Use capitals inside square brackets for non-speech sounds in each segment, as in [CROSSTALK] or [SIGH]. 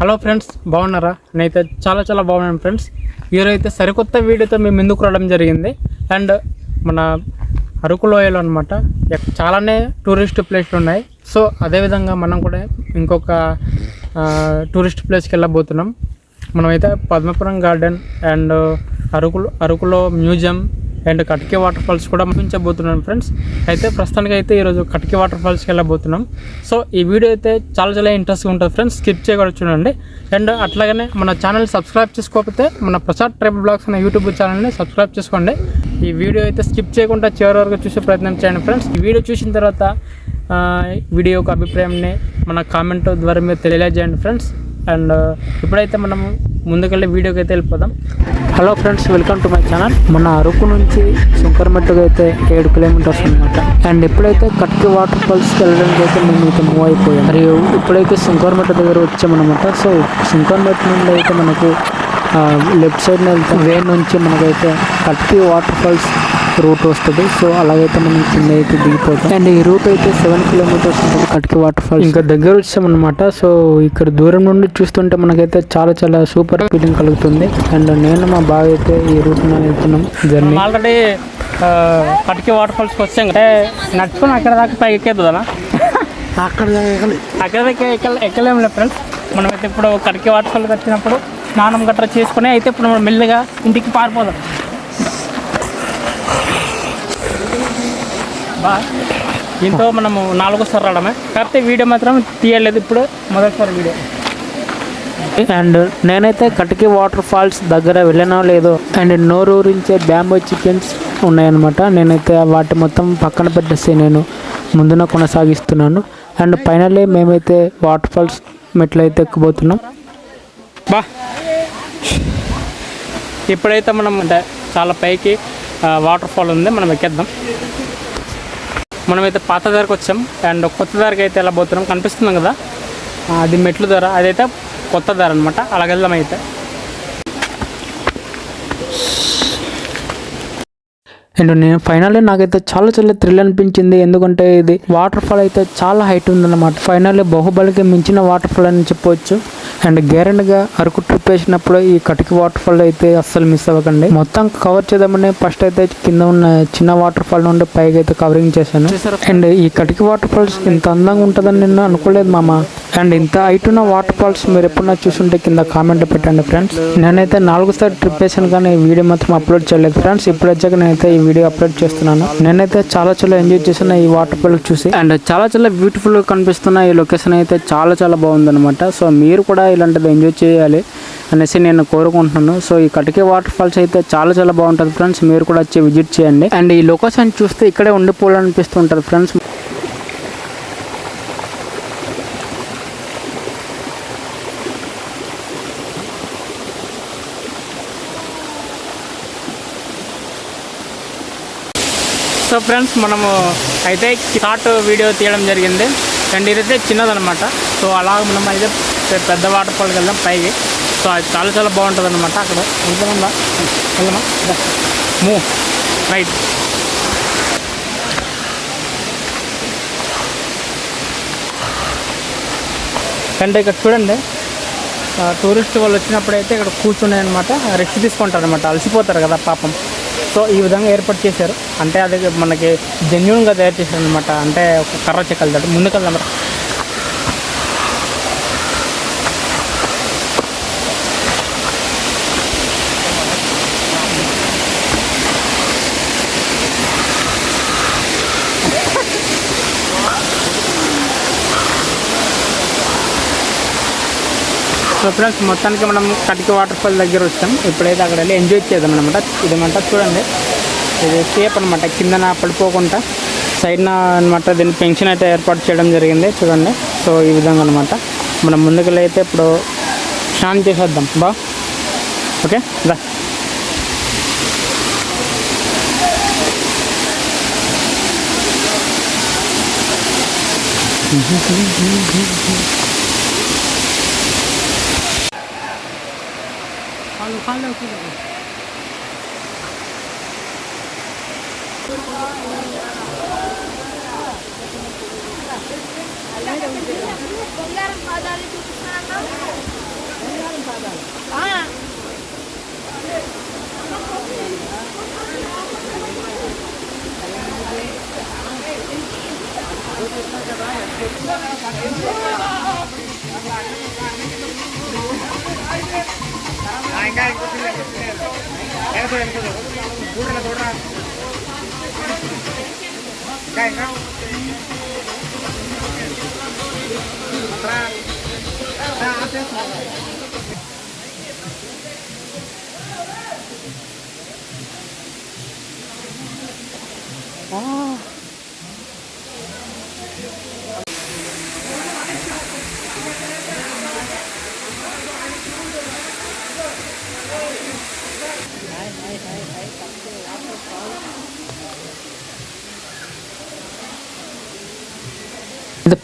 Hello friends బాగున్నారా? నేనైతే చాలా చాలా బాగున్నాను ఫ్రెండ్స్. ఈరోజైతే అయితే సరికొత్త వీడియోతో మేము ముందుకు రావడం జరిగింది. అండ్ మన అరకు లోయలో అనమాట చాలానే టూరిస్ట్ ప్లేస్లు ఉన్నాయి. సో అదేవిధంగా మనం కూడా ఇంకొక టూరిస్ట్ ప్లేస్కి వెళ్ళబోతున్నాం. మనమైతే పద్మపురం గార్డెన్ అండ్ అరకులో అరకులో museum and Katiki water falls కూడా చూపించబోతున్నాను ఫ్రెండ్స్. అయితే ప్రస్తుతానికి అయితే ఈరోజు కటికి వాటర్ ఫాల్స్కి వెళ్ళబోతున్నాం. సో ఈ వీడియో అయితే చాలా చాలా ఇంట్రెస్ట్గా ఉంటుంది ఫ్రెండ్స్. స్కిప్ చేయకూడదు చూడండి. అండ్ అట్లాగనే మన ఛానల్ సబ్స్క్రైబ్ చేసుకోకపోతే మన ప్రసాద్ ట్రైబ్ బ్లాగ్స్ అనే యూట్యూబ్ ఛానల్ని సబ్స్క్రైబ్ చేసుకోండి. ఈ వీడియో అయితే స్కిప్ చేయకుండా చివరి వరకు చూసే ప్రయత్నం చేయండి ఫ్రెండ్స్. ఈ వీడియో చూసిన తర్వాత వీడియో యొక్క అభిప్రాయాన్ని మన కామెంట్ ద్వారా మీరు తెలియజేయండి ఫ్రెండ్స్. అండ్ ఇప్పుడైతే మనం ముందుకెళ్ళి వీడియోకి అయితే వెళ్ళిపోదాం. Hello friends welcome to my channel మన అరకు నుంచి శంకరమెట్టుగా అయితే ఏడు కిలోమీటర్స్ అనమాట అండ్ ఎప్పుడైతే కట్కి వాటర్ ఫాల్స్కి వెళ్ళడానికి అయితే మేము అయితే మూవ్ అయిపోయాం. మరియు ఇప్పుడైతే శంకరమెట్ట దగ్గర వచ్చామన్నమాట. సో శంకరమెట్ట నుండి అయితే మనకు లెఫ్ట్ సైడ్ వెళ్తాం వే నుంచి మనకైతే కట్కి వాటర్ ఫాల్స్ రూట్ వస్తుంది. సో అలాగైతే మనం కింద అయితే దిగిపోతాం. అండ్ ఈ రూట్ అయితే సెవెన్ కిలోమీటర్స్ ఉంటుంది కట్కి వాటర్ ఫాల్స్ ఇంకా దగ్గర వచ్చామన్నమాట. సో ఇక్కడ దూరం నుండి చూస్తుంటే మనకైతే చాలా చాలా సూపర్ ఫీలింగ్ కలుగుతుంది. అండ్ నేను మా బాగా అయితే ఈ రూట్ వెళ్తున్నాం జర్నీ. ఆల్రెడీ కట్కి వాటర్ ఫాల్స్కి వచ్చాం అంటే నడుచుకుని అక్కడ దాకా పైకి ఎక్కేద్దా అక్కడ అక్కడ ఎక్కలేము లేదు ఫ్రెండ్స్ మనమైతే ఇప్పుడు కడికి వాటర్ ఫాల్కి వచ్చినప్పుడు స్నానం గట్రా చేసుకుని అయితే ఇప్పుడు మనం మెల్లిగా ఇంటికి పారిపోదాం. బా దీంతో మనము నాలుగోసారి రావడమే. కాకపోతే వీడియో మాత్రం తీయలేదు ఇప్పుడు మొదటిసారి వీడియో. అండ్ నేనైతే కటికి వాటర్ ఫాల్స్ దగ్గర వెళ్ళనో లేదో అండ్ నోరూరించే బ్యాంబో చికెన్స్ ఉన్నాయన్నమాట. నేనైతే వాటి మొత్తం పక్కన పెట్టేసి నేను ముందున కొనసాగిస్తున్నాను. అండ్ ఫైనల్లీ మేమైతే వాటర్ ఫాల్స్ మెట్లు అయితే ఎక్కబోతున్నాం బా ఇప్పుడైతే మనం అంటే చాలా పైకి వాటర్ ఫాల్ ఉంది మనం ఎక్కేద్దాం. మనమైతే పాత ధరకు వచ్చాం. అండ్ కొత్త ధరకు అయితే ఎలా పోతున్నాం కనిపిస్తున్నాం కదా? అది మెట్లు ధర అదైతే కొత్త ధర అనమాట అలాగెళ్దాం అయితే. అండ్ నేను ఫైనల్లీ నాకైతే చాలా చాలా థ్రిల్ అనిపించింది. ఎందుకంటే ఇది వాటర్ ఫాల్ అయితే చాలా హైట్ ఉందన్నమాట. ఫైనల్లీ బాహుబలికి మించిన వాటర్ ఫాల్ అని చెప్పవచ్చు అండ్ గ్యారెంటీగా అరకు ట్రిప్ వేసినప్పుడు ఈ కటికి వాటర్ ఫాల్ అయితే అస్సలు మిస్ అవ్వకండి. మొత్తం కవర్ చేద్దామని ఫస్ట్ అయితే కింద ఉన్న చిన్న వాటర్ ఫాల్ నుండి పైకి అయితే కవరింగ్ చేశాను. అండ్ ఈ కటికి వాటర్ ఫాల్స్ ఇంత అందంగా ఉంటుందని నేను అనుకోలేదు మామ. అండ్ ఇంత హైట్ ఉన్న వాటర్ ఫాల్స్ మీరు ఎప్పుడన్నా చూసుంటే కింద కామెంట్ పెట్టండి ఫ్రెండ్స్. నేనైతే నాలుగు ట్రిప్ వేసాను కానీ ఈ వీడియో మాత్రం అప్లోడ్ చేయలేదు. ఫ్రెండ్స్ ఇప్పుడు వచ్చాక నేనైతే ఈ వీడియో అప్లోడ్ చేస్తున్నాను. నేనైతే చాలా చాలా ఎంజాయ్ చేసిన ఈ వాటర్ ఫాల్ చూసి. అండ్ చాలా చాలా బ్యూటిఫుల్గా కనిపిస్తున్న ఈ లొకేషన్ అయితే చాలా చాలా బాగుందనమాట సో మీరు కూడా ఇలాంటిది ఎంజాయ్ చేయాలి అనేసి నేను కోరుకుంటున్నాను. సో ఈ కటికే వాటర్ ఫాల్స్ అయితే చాలా చాలా బాగుంటుంది ఫ్రెండ్స్. మీరు కూడా వచ్చి విజిట్ చేయండి. అండ్ ఈ లొకేషన్ చూస్తే ఇక్కడే ఉండిపోవాలనిపిస్తుంటుంది ఫ్రెండ్స్. సో ఫ్రెండ్స్ మనము అయితే షార్ట్ వీడియో తీయడం జరిగింది. అండ్ ఇదైతే చిన్నదనమాట సో అలా మనం అయితే పెద్ద వాటర్ ఫాల్కి వెళ్దాం పైకి. సో అది చాలా చాలా బాగుంటుంది అనమాట అక్కడ. వెళ్దామా? వెళ్దామా? మూ. రైట్. అంటే ఇక్కడ చూడండి టూరిస్ట్ వాళ్ళు వచ్చినప్పుడైతే ఇక్కడ కూర్చునే అనమాట రెస్ట్ తీసుకుంటారు అనమాట అలసిపోతారు కదా పాపం. సో ఈ విధంగా ఏర్పాటు చేశారు. అంటే అది మనకి జెన్యున్గా తయారు చేశారు అనమాట అంటే ఒక కర్ర చెక్కలు ముందుకు సో ఫ్రెండ్స్ మొత్తానికి మనం కటిక వాటర్ ఫాల్ దగ్గర వచ్చాం. ఇప్పుడైతే అక్కడ వెళ్ళి ఎంజాయ్ చేద్దాం అనమాట ఇదేమంట చూడండి. ఇది సేఫ్ అనమాట కిందన పడిపోకుండా సైడ్న అనమాట దీన్ని పెన్షన్ అయితే ఏర్పాటు చేయడం జరిగింది. చూడండి. సో ఈ విధంగా అనమాట మనం ముందుకెళ్ళైతే ఇప్పుడు స్నానం చేసేద్దాం. బా. ఓకే? దా. आलू खा लो फिर Thank you. Cay không? Ra. Ra chứ. Oh.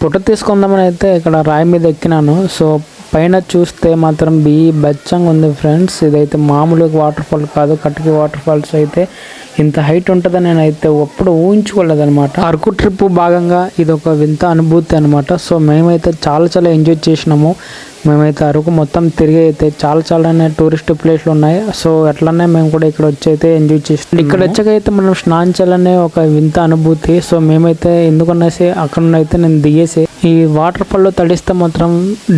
Photo తీసుకుందామని అయితే ఇక్కడ రాయి మీద ఎక్కినాను. సో పైన చూస్తే మాత్రం బీ బచ్చంగా ఉంది ఫ్రెండ్స్. ఇదైతే మామూలుగా వాటర్ ఫాల్ కాదు కటికి వాటర్ ఫాల్స్ అయితే ఇంత హైట్ ఉంటుందని నేను అయితే ఎప్పుడు ఊహించుకోలేదు అనమాట అరకు ట్రిప్ భాగంగా ఇది ఒక వింత అనుభూతి అనమాట సో మేమైతే చాలా చాలా ఎంజాయ్ చేసినాము. మేమైతే అరకు మొత్తం తిరిగి అయితే చాలా చాలా టూరిస్ట్ ప్లేస్లు ఉన్నాయి. సో అట్లనే మేము కూడా ఇక్కడ వచ్చి అయితే ఎంజాయ్ చేస్తాం ఇక్కడ వచ్చాక అయితే మనం స్నానం చేయాలనే ఒక వింత అనుభూతి. సో మేమైతే ఎందుకనేసి అక్కడ అయితే నేను దిగేసి ఈ వాటర్ ఫాల్లో తడిస్తే మాత్రం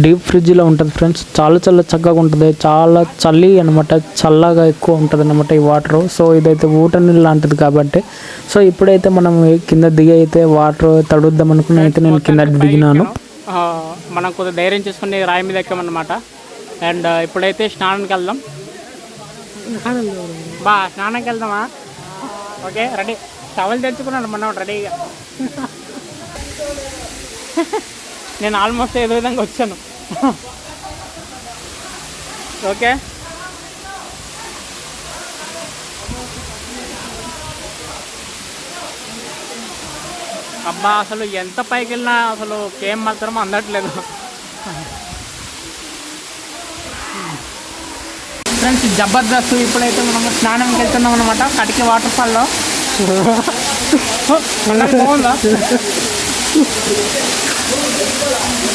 డీప్ ఫ్రిడ్జ్లో ఉంటుంది ఫ్రెండ్స్ చాలా చాలా చక్కగా ఉంటుంది. చాలా చలి అనమాట చల్లగా ఎక్కువ ఉంటుంది అనమాట ఈ వాటర్ సో ఇదైతే ఊట నీళ్ళు లాంటిది కాబట్టి. సో ఇప్పుడైతే మనం కింద దిగి అయితే వాటర్ తడుద్దాం అనుకుని అయితే నేను కింద దిగినాను. మనం కొద్దిగా ధైర్యం చేసుకుని రాయి మీద ఎక్కామన్నమాట. అండ్ ఇప్పుడైతే స్నానానికి వెళ్దాం. బా స్నానానికి వెళ్దామా? Okay ready. టవల్ తెచ్చుకున్నాను మనం రెడీగా. నేను ఆల్మోస్ట్ ఏదో విధంగా వచ్చాను. ఓకే. అబ్బా అసలు ఎంత పైకి వెళ్ళినా అసలు కేం మాత్రం అందట్లేదు. ఫ్రెండ్స్ జబర్దస్త్ ఇప్పుడైతే మనం స్నానంకి వెళ్తున్నాం అనమాట కటికి వాటర్ ఫాల్లో బాగుందా [LAUGHS] [LAUGHS]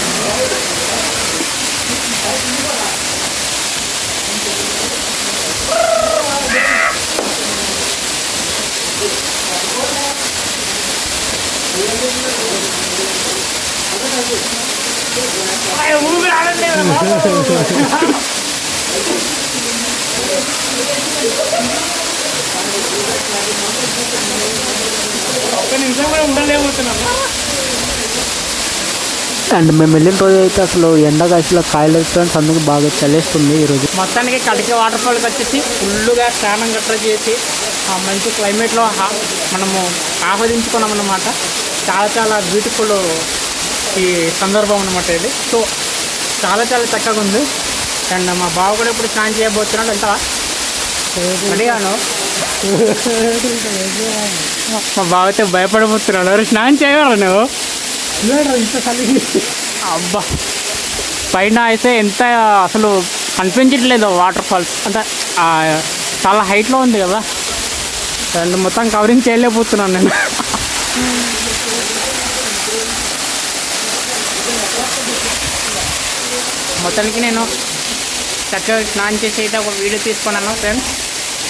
అండ్ మేము వెళ్ళిన రోజు అయితే అసలు ఎండ కాసిలో కాయలేదు ఫ్రెండ్స్ అందుకు బాగా చలేస్తుంది ఈరోజు మొత్తానికి కటికి వాటర్ ఫాల్కి వచ్చేసి ఫుల్గా స్నానం గట్రా చేసి ఆ మంచి క్లైమేట్లో మనము ఆహ్వానించుకున్నాం అన్నమాట చాలా చాలా బ్యూటిఫుల్ ఈ సందర్భం అనమాట ఇది. సో చాలా చాలా చక్కగా ఉంది. అండ్ మా బావ కూడా ఇప్పుడు స్నానం చేయబోతున్నాడు వెళ్తావా రెడీగాను మా బావ అయితే భయపడిపోతున్నాడు "అరే, స్నానం చేయగలరా నువ్వు? అబ్బా. పైన అయితే ఎంత అసలు కనిపించట్లేదు వాటర్ ఫాల్స్. అంటే చాలా హైట్లో ఉంది కదా. అండ్ మొత్తం కవరింగ్ చేయలేకపోతున్నాను నేను. [LAUGHS] మొత్తానికి నేను చక్కగా స్నానం చేసి అయితే ఒక వీడియో తీసుకున్నాను ఫ్రెండ్స్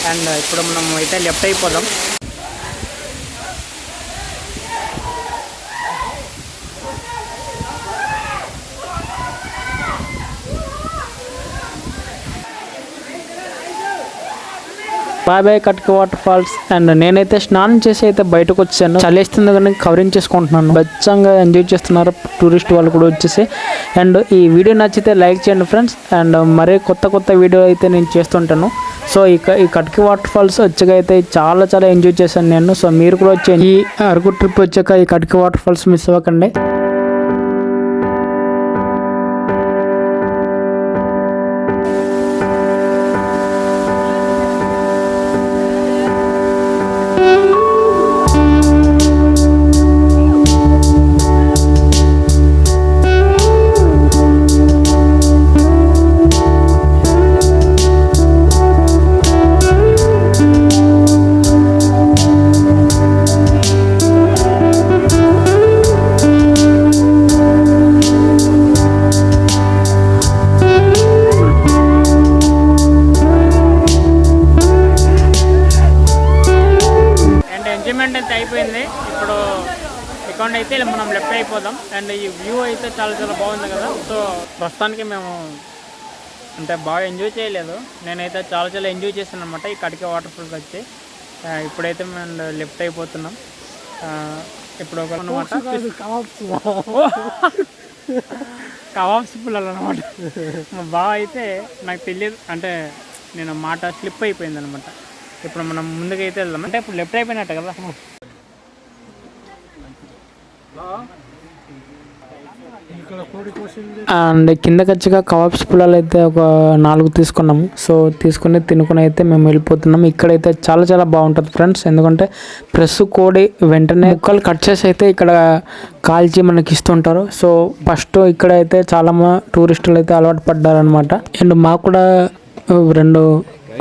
అండ్ uh, ఇప్పుడు మనం అయితే లెఫ్ట్ అయిపోదాం. Bye bye Katka waterfalls and నేనైతే స్నానం చేసి అయితే బయటకు వచ్చాను. చలేస్తుంది కానీ కవరింగ్ చేసుకుంటున్నాను. బచ్చంగా ఎంజాయ్ చేస్తున్నారు టూరిస్ట్ వాళ్ళు కూడా వచ్చేసి. అండ్ ఈ వీడియో నచ్చితే లైక్ చేయండి ఫ్రెండ్స్. అండ్ మరీ కొత్త కొత్త వీడియో అయితే నేను చేస్తుంటాను. సో ఈ ఈ కట్కి వాటర్ ఫాల్స్ వచ్చాక అయితే చాలా చాలా ఎంజాయ్ చేశాను నేను. సో మీరు కూడా వచ్చే ఈ అరకు ట్రిప్ వచ్చాక ఈ కట్కి వాటర్ ఫాల్స్ మిస్ అవ్వకండి. అకౌంట్ అయితే మనం లెఫ్ట్ అయిపోదాం. అండ్ ఈ వ్యూ అయితే చాలా చాలా బాగుంది కదా. సో ప్రస్తుతానికి మేము అంటే బాగా ఎంజాయ్ చేయలేదు. నేనైతే చాలా చాలా ఎంజాయ్ చేశాను అనమాట ఈ కటిక వాటర్ ఫాల్కి వచ్చి ఇప్పుడైతే మేము లెఫ్ట్ అయిపోతున్నాం. ఇప్పుడు ఒక అనమాట కవాబ్స్ పుల్లలు అనమాట మా బావ అయితే నాకు తెలియదు. అంటే నేను మాట స్లిప్ అయిపోయింది అనమాట ఇప్పుడు మనం ముందుకైతే వెళ్దాం. అంటే ఇప్పుడు లెఫ్ట్ అయిపోయినట్టు కదా ఇక్కడ కోడి కోసింది అండ్ కిందకి వచ్చాక కబాబ్స్ పుల్లలు అయితే ఒక నాలుగు తీసుకున్నాము. సో తీసుకుని తినుకుని అయితే మేము వెళ్ళిపోతున్నాం. ఇక్కడైతే చాలా చాలా బాగుంటుంది ఫ్రెండ్స్. ఎందుకంటే ప్రెస్ కోడి వెంటనే ముక్కలు కట్ చేసి అయితే ఇక్కడ కాల్చి మనకి ఇస్తుంటారు. సో ఫస్ట్ ఇక్కడ అయితే చాలా టూరిస్టులు అయితే అలవాటు పడ్డారనమాట అండ్ మాకు కూడా రెండు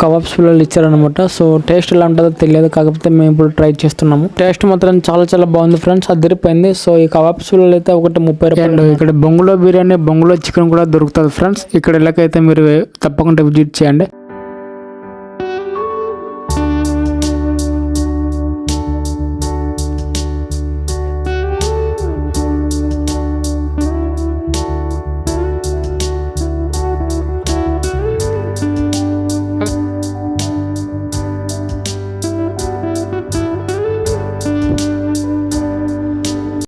కబాబ్స్ పిల్లలు ఇచ్చారనమాట సో టేస్ట్ ఎలా ఉంటుందో తెలియదు. కాకపోతే మేము ఇప్పుడు ట్రై చేస్తున్నాము. టేస్ట్ మాత్రం చాలా చాలా బాగుంది ఫ్రెండ్స్. అదిరిపోయింది సో ఈ కబాబ్స్ పిల్లలు అయితే ఒకటి ముప్పై రూపాయలు ఇక్కడ బొంగులో బిర్యానీ బొంగులో చికెన్ కూడా దొరుకుతుంది ఫ్రెండ్స్. ఇక్కడ ఇళ్ళకైతే మీరు తప్పకుండా విజిట్ చేయండి.